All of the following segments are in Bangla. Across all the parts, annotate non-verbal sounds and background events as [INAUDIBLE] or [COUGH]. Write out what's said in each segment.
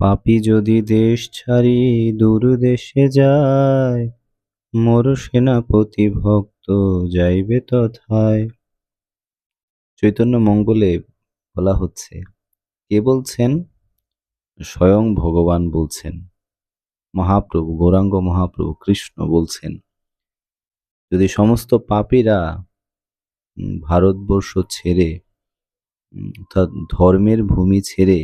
পাপী যদি দেশ ছাড়ি দূর দেশে যায়, মোর সেনাপতি ভক্ত যাইবে তথায়। চৈতন্য মঙ্গলে বলা হচ্ছে, কে বলছেন? স্বয়ং ভগবান বলছেন। মহাপ্রভু, গৌরাঙ্গ মহাপ্রভু, কৃষ্ণ বলছেন। যদি সমস্ত পাপীরা ভারতবর্ষ ছেড়ে অর্থাৎ ধর্মের ভূমি ছেড়ে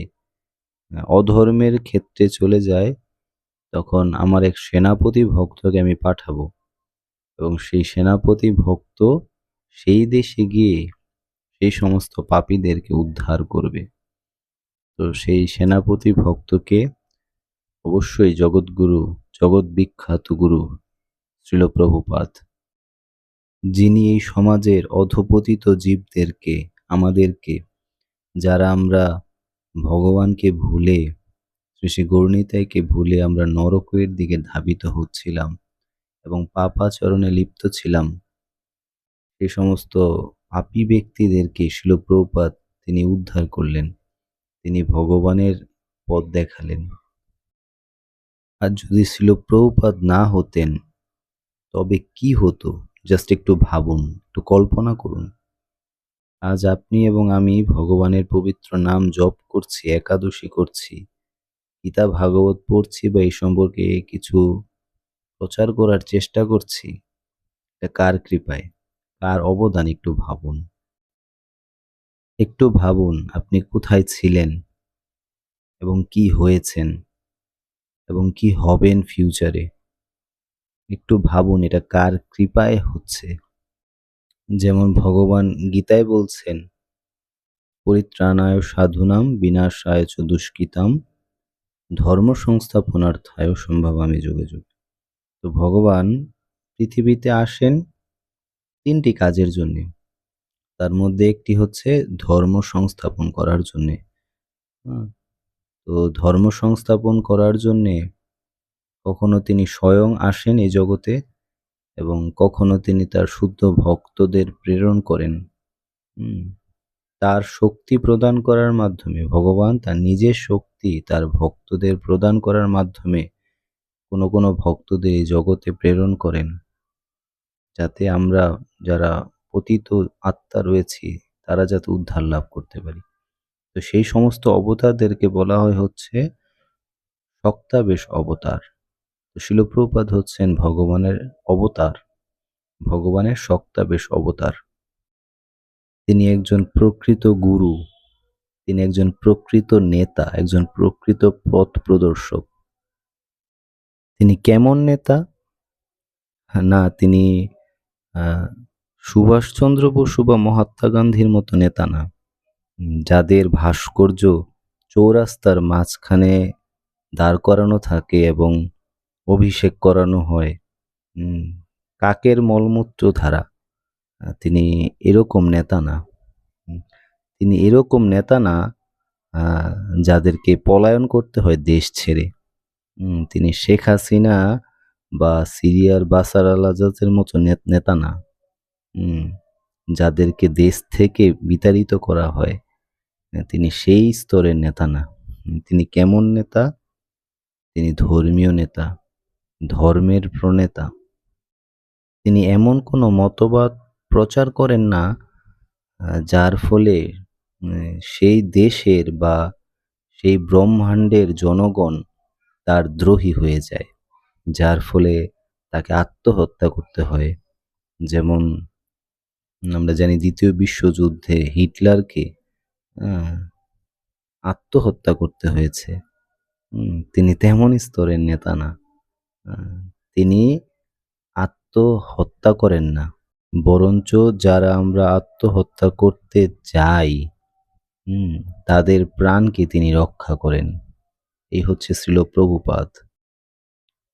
অধর্মের ক্ষেত্রে চলে যায়, তখন আমার এক সেনাপতি ভক্তকে আমি পাঠাবো। এবং সেই সেনাপতি ভক্ত সেই দেশে গিয়ে সেই সমস্ত পাপীদেরকে উদ্ধার করবে। তো সেই সেনাপতি ভক্তকে অবশ্যই জগৎগুরু জগৎ বিখ্যাত গুরু শ্রীল প্রভুপাদ, যিনি এই সমাজের অধপতিত জীবদেরকে, আমাদেরকে, যারা আমরা ভগবানকে ভুলে, শ্রী গৌরনীতাইকে ভুলে আমরা নরকের দিকে ধাবিত হচ্ছিলাম এবং পাপাচরণে লিপ্ত ছিলাম। সেই সমস্ত পাপী ব্যক্তিদেরকে শিলপ্রপাত তিনি উদ্ধার করলেন, তিনি ভগবানের পথ দেখালেন। আর যদি শিলপ্রপাত না হতেন, তবে কি হতো? জাস্ট একটু ভাবুন, একটু কল্পনা করুন। আজ আপনি এবং আমি ভগবানের পবিত্র নাম জপ করছি, একাদশী করছি, গীতা, ভাগবত পড়ছি বা এই সম্পর্কে কিছু প্রচার করার চেষ্টা করছি। এটা কার কৃপায়? কার অবদান একটু ভাবুন। একটু ভাবুন আপনি কোথায় ছিলেন এবং কি হয়েছেন এবং কি হবেন ফিউচারে একটু ভাবুন এটা কার কৃপায় হচ্ছে। যেমন ভগবান গীতায় বলছেন, পরিত্রাণায় সাধুনাম, বিনাশায় চ দুষ্কৃতাম ধর্ম সংস্থাপনার্থায় সম্ভবামি যুগে যুগে। তো ভগবান পৃথিবীতে আসেন তিনটি কাজের জন্যে। তার মধ্যে একটি হচ্ছে ধর্ম সংস্থাপন করার জন্যে। তো ধর্ম সংস্থাপন করার জন্যে কখনো তিনি স্বয়ং আসেন এই জগতে। এবং কখনো তিনি তার শুদ্ধ ভক্তদের প্রেরণ করেন। তার শক্তি প্রদান করার মাধ্যমে, ভগবান তার নিজের শক্তি তার ভক্তদের প্রদান করার মাধ্যমে কোনো কোনো ভক্তদের জগতে প্রেরণ করেন। যাতে আমরা যারা পতিত আত্মা রয়েছি, তারা যাতে উদ্ধার লাভ করতে পারি। তো সেই সমস্ত অবতারদেরকে বলা হয় হচ্ছে সক্তাবেশ অবতার। শিলপ্রপাত হচ্ছেন ভগবানের অবতার, ভগবানের সক্তাবেশ অবতার। তিনি একজন প্রকৃত গুরু, তিনি একজন প্রকৃত নেতা, একজন প্রকৃত পথ প্রদর্শক। তিনি কেমন নেতা? না, তিনি সুভাষচন্দ্র বসু বা মহাত্মা গান্ধীর মতো নেতা না। যাদের ভাস্কর্য চৌরাস্তার মাঝখানে দাঁড় করানো থাকে এবং অভিষেক করানো হয়। কাকের মলমূত্র ধারা। তিনি এরকম নেতা না। তিনি এরকম নেতা না যাদেরকে পলায়ন করতে হয় দেশ ছেড়ে। তিনি শেখ হাসিনা বা সিরিয়ার বাসার আল আজাদের মতো নেতা না। যাদেরকে দেশ থেকে বিতাড়িত করা হয়। তিনি সেই স্তরের নেতা না। তিনি কেমন নেতা? তিনি ধর্মীয় নেতা। ধর্মের প্রণেতা। তিনি এমন কোনো মতবাদ প্রচার করেন না যার ফলে সেই দেশের বা সেই ব্রহ্মাণ্ডের জনগণ তার দ্রোহী হয়ে যায়, যার ফলে তাকে আত্মহত্যা করতে হয়। যেমন, আমরা জানি দ্বিতীয় বিশ্বযুদ্ধে হিটলারকে আত্মহত্যা করতে হয়েছে। তিনি তেমন স্তরের নেতা না। তিনি আত্মহত্যা করেন না। বরঞ্চ যারা আমরা আত্মহত্যা করতে যাই তাদের প্রাণকে তিনি রক্ষা করেন। এই হচ্ছে শ্রীল প্রভুপাদ।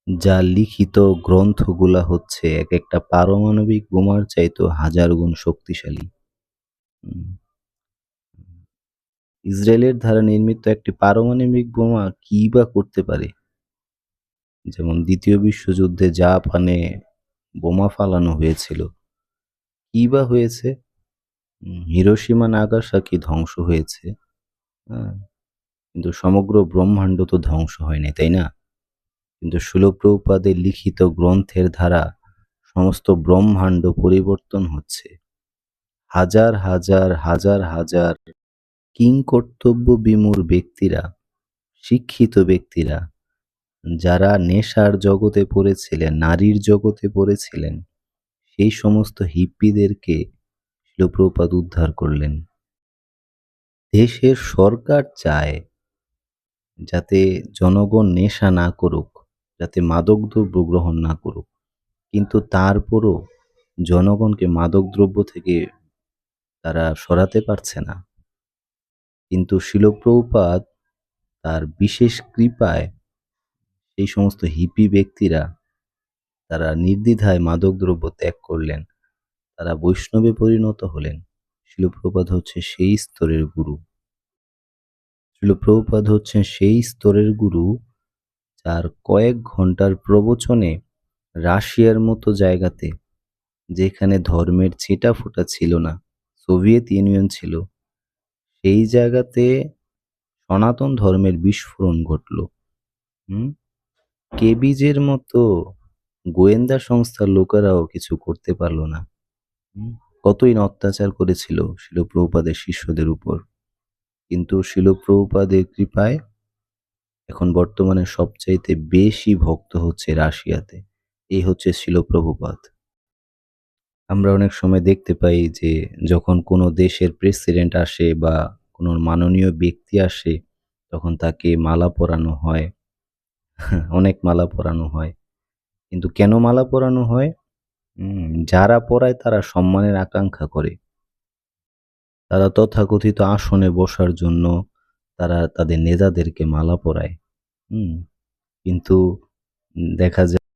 যা লিখিত গ্রন্থগুলা হচ্ছে এক একটা পারমাণবিক বোমার চাইতো হাজার গুণ শক্তিশালী। ইসরায়েলের দ্বারা নির্মিত একটি পারমাণবিক বোমা কি বা করতে পারে? যেমন দ্বিতীয় বিশ্বযুদ্ধে জাপানে বোমা ফালানো হয়েছিল। কি বা হয়েছে? উম, হিরোশিমা নাগাসাকি ধ্বংস হয়েছে। হ্যাঁ কিন্তু সমগ্র ব্রহ্মাণ্ড তো ধ্বংস হয়নি তাই না? কিন্তু শিলপ্রভুপাদের লিখিত গ্রন্থের ধারা সমস্ত ব্রহ্মাণ্ড পরিবর্তন হচ্ছে। হাজার হাজার হাজার হাজার কিংকর্তব্য বিমূর ব্যক্তিরা শিক্ষিত ব্যক্তিরা যারা নেশার জগতে পড়েছিলেন, নারীর জগতে পড়েছিলেন, সেই সমস্ত হিপ্পিদেরকে শিলপ্রপাত উদ্ধার করলেন। দেশের সরকার চায় যাতে জনগণ নেশা না করুক, যাতে মাদকদ্রব্য গ্রহণ না করুক। কিন্তু তারপরও জনগণকে মাদকদ্রব্য থেকে তারা সরাতে পারছে না। কিন্তু শিলপ্রপাত তার বিশেষ কৃপায় সেই সমস্ত হিপি ব্যক্তিরা তারা নির্দ্বিধায় মাদকদ্রব্য ত্যাগ করলেন। তারা বৈষ্ণবে পরিণত হলেন। শিলপ্রপাত হচ্ছে সেই স্তরের গুরু। শিলপ্রপাত হচ্ছেন সেই স্তরের গুরু যার কয়েক ঘণ্টার প্রবচনে রাশিয়ার মতো জায়গাতে, যেখানে ধর্মের ছিটা ফোটা ছিল না, সোভিয়েত ইউনিয়ন ছিল, সেই জায়গাতে সনাতন ধর্মের বিস্ফোরণ ঘটল। হুম? কেবিজের মতো গোয়েন্দা সংস্থার লোকেরাও কিছু করতে পারল না। কতই না অত্যাচার করেছিল শিলপ্রভুপাদের শিষ্যদের উপর। কিন্তু শিলপ্রভুপাদের কৃপায় এখন বর্তমানে সবচাইতে বেশি ভক্ত হচ্ছে রাশিয়াতে। এই হচ্ছে শিলপ্রভুপাদ। আমরা অনেক সময় দেখতে পাই যে যখন কোনো দেশের প্রেসিডেন্ট আসে বা কোনো মাননীয় ব্যক্তি আসে, তখন তাকে মালা পরানো হয়। [LAUGHS] অনেক মালা পরানো হয়। কিন্তু কেন মালা পরানো হয়? যারা পড়ায় তারা সম্মানের আকাঙ্ক্ষা করে। তারা তথাকথিত আসনে বসার জন্য তারা তাদের নেতাদেরকে মালা পরায়। কিন্তু দেখা যায়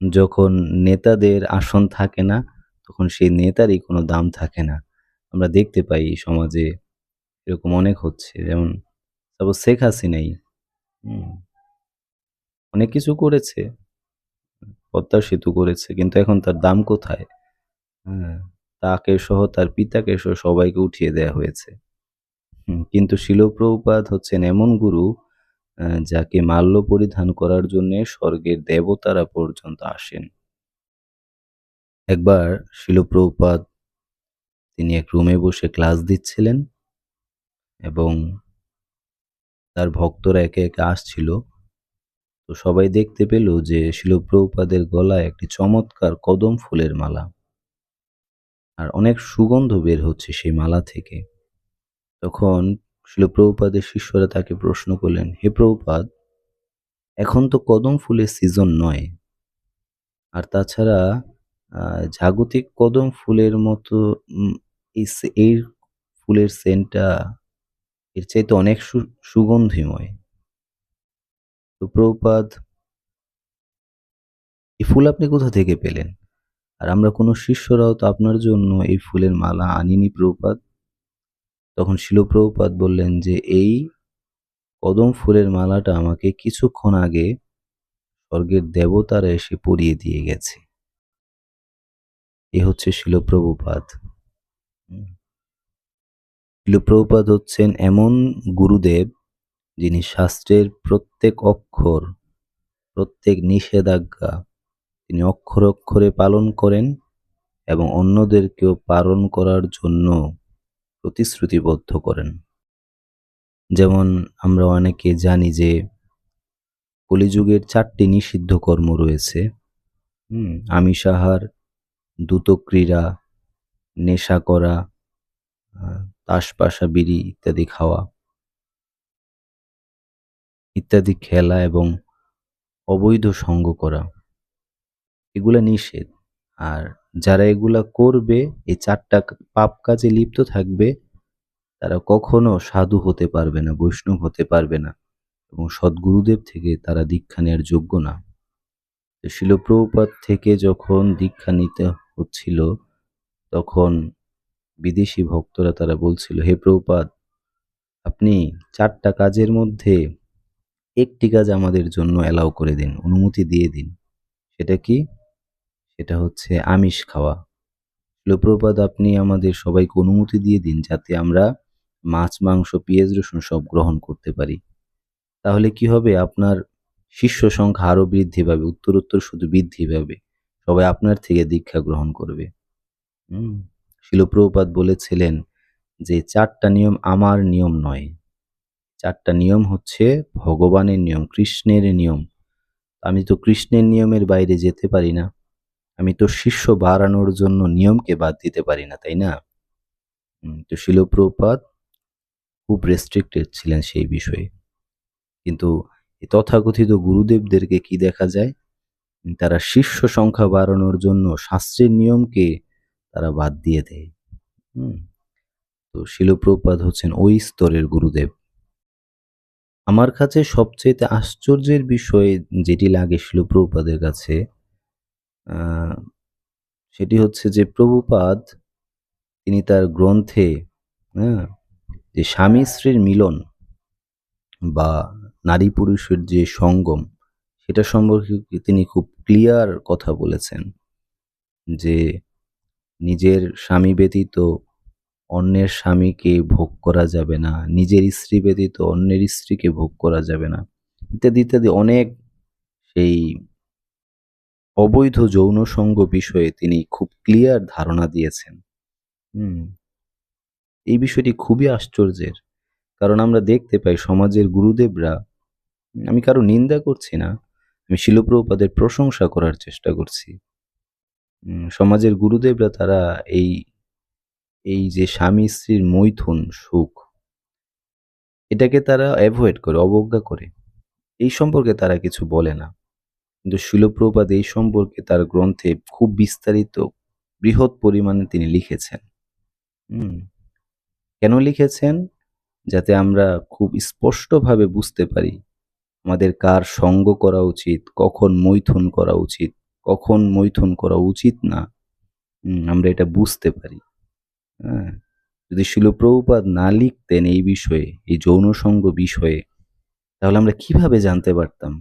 যখন নেতাদের আসন থাকে না, তখন সেই নেতারই কোনো দাম থাকে না। আমরা দেখতে পাই সমাজে এরকম অনেক হচ্ছে। যেমন সাপোজ শেখ হাসিনাই অনেক কিছু করেছে, পদ্মা সেতু করেছে, কিন্তু এখন তার দাম কোথায়? হ্যাঁ তাকে সহ তার পিতাকে সহ সবাইকে উঠিয়ে দেয়া হয়েছে। কিন্তু শিলপ্রপাত হচ্ছেন এমন গুরু যাকে মাল্য পরিধান করার জন্য স্বর্গের দেবতারা পর্যন্ত আসেন। একবার শিলপ্রপাত, তিনি এক রুমে বসে ক্লাস দিচ্ছিলেন এবং তার ভক্তরা একে একে আসছিল। তো সবাই দেখতে পেল যে শিলপ্রপাদের গলায় একটি চমৎকার কদম ফুলের মালা। আর অনেক সুগন্ধ বের হচ্ছে সেই মালা থেকে। তখন শিলপ্রপাদের শিষ্যরা তাকে প্রশ্ন করলেন, হে প্রভুপাদ, এখন তো কদম ফুলের সিজন নয়। আর তাছাড়া জাগতিক কদম ফুলের মতো এই ফুলের সেন্টটা এর চাইতে অনেক সুগন্ধিময়। তো এই ফুল আপনি কোথা থেকে পেলেন? আর আমরা কোনো শিষ্যরাও তো আপনার জন্য এই ফুলের মালা আনিনি প্রভুপাদ? তখন শিলপ্রভুপাদ বললেন যে, এই কদম ফুলের মালাটা আমাকে কিছুক্ষণ আগে স্বর্গের দেবতারা এসে পরিয়ে দিয়ে গেছে। এ হচ্ছে শিলপ্রভুপাদ শিলপ্রভুপাদ হচ্ছেন এমন গুরুদেব যিনি শাস্ত্রের প্রত্যেক অক্ষর, প্রত্যেক নিষেধাজ্ঞা তিনি অক্ষর অক্ষরে পালন করেন এবং অন্যদেরকেও পালন করার জন্য প্রতিশ্রুতিবদ্ধ করেন। যেমন আমরা অনেকে জানি যে কলিযুগের চারটি নিষিদ্ধ কর্ম রয়েছে। আমিষাহার দ্রুতক্রীড়া নেশা করা তাসপাশা বিড়ি ইত্যাদি খাওয়া। ইত্যাদি খেলা এবং অবৈধ সঙ্গ করা। এগুলা নিষেধ। আর যারা এগুলা করবে, এই চারটা পাপ কাজে লিপ্ত থাকবে, তারা কখনো সাধু হতে পারবে না, বৈষ্ণব হতে পারবে না এবং সদ্গুরুদেব থেকে তারা দীক্ষা নেওয়ার যোগ্য না। শিলপ্রভুপাত থেকে যখন দীক্ষা নিতে হচ্ছিল, তখন বিদেশি ভক্তরা তারা বলছিল, হে প্রভুপাত আপনি চারটা কাজের মধ্যে একটি কাজ আমাদের জন্য অ্যালাউ করে দিন, অনুমতি দিয়ে দিন। সেটা কি? সেটা হচ্ছে আমিষ খাওয়া। শিলপ্রপাত আপনি আমাদের সবাইকে অনুমতি দিয়ে দিন যাতে আমরা মাছ, মাংস, পেঁয়াজ, রসুন সব গ্রহণ করতে পারি। তাহলে কি হবে? আপনার শিষ্য সংখ্যা আরও বৃদ্ধি পাবে, উত্তরোত্তর শুধু বৃদ্ধি পাবে। সবাই আপনার থেকে দীক্ষা গ্রহণ করবে। হুম শিলপ্রভুপাত বলেছিলেন যে চারটা নিয়ম আমার নিয়ম নয়। চারটা নিয়ম হচ্ছে ভগবানের নিয়ম, কৃষ্ণের নিয়ম। আমি তো কৃষ্ণের নিয়মের বাইরে যেতে পারি না। আমি তো শিষ্য বাড়ানোর জন্য নিয়মকে বাদ দিতে পারি না, তাই না? তো শিলপ্রপাত খুব রেস্ট্রিক্টেড ছিলেন সেই বিষয়ে। কিন্তু তথাকথিত গুরুদেবদেরকে কি দেখা যায়? তারা শিষ্য সংখ্যা বাড়ানোর জন্য শাস্ত্রের নিয়মকে তারা বাদ দিয়ে দেয়। হুম, তো শিলপ্রপাত হচ্ছেন ওই স্তরের গুরুদেব। আমার কাছে সবচেয়ে আশ্চর্যের বিষয় যেটি লাগে শিলপ্রভুপাদের কাছে সেটি হচ্ছে যে প্রভুপাদ, তিনি তার গ্রন্থে হ্যাঁ যে স্বামী স্ত্রীর মিলন বা নারী পুরুষের যে সঙ্গম, সেটা সম্পর্কে তিনি খুব ক্লিয়ার কথা বলেছেন যে নিজের স্বামী ব্যতীত অন্যের স্বামীকে ভোগ করা যাবে না, নিজের স্ত্রী ব্যতীত অন্যের স্ত্রীকে ভোগ করা যাবে না, ইত্যাদি ইত্যাদি অনেক সেই অবৈধ যৌন সঙ্গ বিষয়ে তিনি খুব ক্লিয়ার ধারণা দিয়েছেন। হুম, এই বিষয়টি খুবই আশ্চর্যের, কারণ আমরা দেখতে পাই সমাজের গুরুদেবরা, আমি কারও নিন্দা করছি না, আমি শিলপ্রপাদের প্রশংসা করার চেষ্টা করছি। সমাজের গুরুদেবরা তারা এই এই যে স্বামী স্ত্রীর মৈথুন সুখ, এটাকে তারা অ্যাভয়েড করে, অবজ্ঞা করে। এই সম্পর্কে তারা কিছু বলে না। কিন্তু শিলপ্রপাত এই সম্পর্কে তার গ্রন্থে খুব বিস্তারিত, বৃহৎ পরিমাণে তিনি লিখেছেন। কেন লিখেছেন? যাতে আমরা খুব স্পষ্টভাবে বুঝতে পারি আমাদের কার সঙ্গ করা উচিত, কখন মৈথুন করা উচিত, কখন মৈথুন করা উচিত না। আমরা এটা বুঝতে পারি। হ্যাঁ যদি শিলপ্রভুপাদ না লিখতেন এই বিষয়ে, এই যৌন সঙ্গ বিষয়ে, তাহলে আমরা কীভাবে জানতে পারতাম?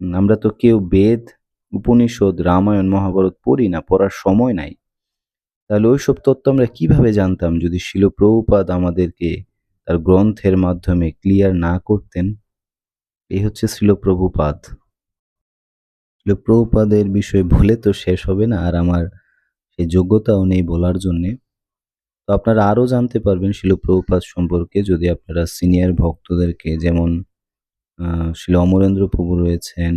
আমরা তো কেউ বেদ, উপনিষদ, রামায়ণ, মহাভারত পড়ি না, পড়ার সময় নাই। তাহলে ওইসব তত্ত্ব আমরা কীভাবে জানতাম যদি শিলপ্রভুপাদ আমাদেরকে তার গ্রন্থের মাধ্যমে ক্লিয়ার না করতেন? এই হচ্ছে শিলপ্রভুপাদ। শিলপ্রভুপাদের বিষয়ে ভুলে তো শেষ হবে না, আর আমার সেই যোগ্যতাও নেই বলার জন্যে। তো আপনারা আরও জানতে পারবেন শিলপ্রভুপাদ সম্পর্কে যদি আপনারা সিনিয়র ভক্তদেরকে যেমন শিল অমরেন্দ্র প্রভু রয়েছেন,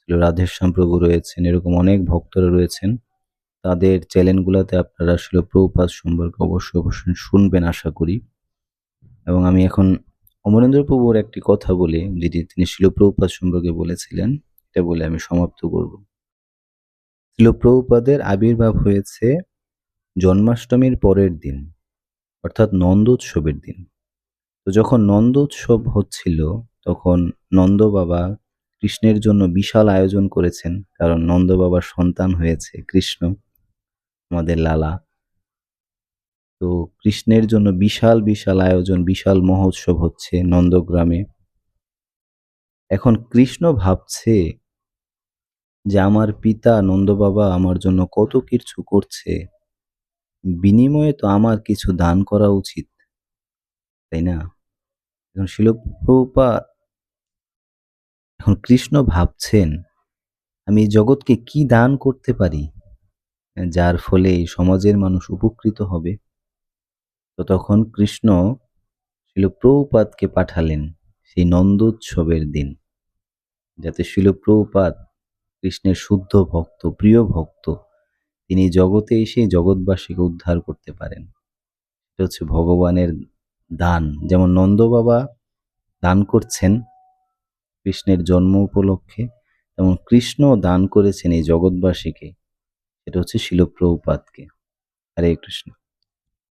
শিল রাধেশ্যাম প্রভু রয়েছেন, এরকম অনেক ভক্তরা রয়েছেন, তাদের চ্যানেলগুলোতে আপনারা শিলপ্রভুপাদ সম্পর্কে অবশ্যই অবশ্যই শুনবেন আশা করি। এবং আমি এখন অমরেন্দ্র প্রভুর একটি কথা বলে, যেটি তিনি শিলপ্রভুপাদ সম্পর্কে বলেছিলেন, এটা বলে আমি সমাপ্ত করব। শিলপ্রভুপাদের আবির্ভাব হয়েছে জন্মাষ্টমীর পরের দিন, অর্থাৎ নন্দোৎসবের দিন। তো যখন নন্দোৎসব হচ্ছিল, তখন নন্দ বাবা কৃষ্ণের জন্য বিশাল আয়োজন করেছেন, কারণ নন্দ বাবার সন্তান হয়েছে কৃষ্ণ, আমাদের লালা। তো কৃষ্ণের জন্য বিশাল বিশাল আয়োজন, বিশাল মহোৎসব হচ্ছে নন্দগ্রামে। এখন কৃষ্ণ ভাবছে যে, আমার পিতা নন্দ বাবা আমার জন্য কত কিছু করছে বিনিময়ে তো আমার কিছু দান করা উচিত, তাই না? এখন শিলপ্রপা এখন কৃষ্ণ ভাবছেন, আমি জগৎকে কি দান করতে পারি, যার ফলে সমাজের মানুষ উপকৃত হবে? তো তখন কৃষ্ণ শিলপ্রপাতকে পাঠালেন সেই নন্দোৎসবের দিন, যাতে শিলপ্রপাত কৃষ্ণের শুদ্ধ ভক্ত, প্রিয় ভক্ত তিনি জগতে এসে জগৎবাসীকে উদ্ধার করতে পারেন। এটা হচ্ছে ভগবানের দান। যেমন নন্দ বাবা দান করছেন কৃষ্ণের জন্ম উপলক্ষে, তেমন কৃষ্ণ দান করেছেন এই জগৎবাসীকে। এটা হচ্ছে শিলপ্রভুপাতকে হরে কৃষ্ণ।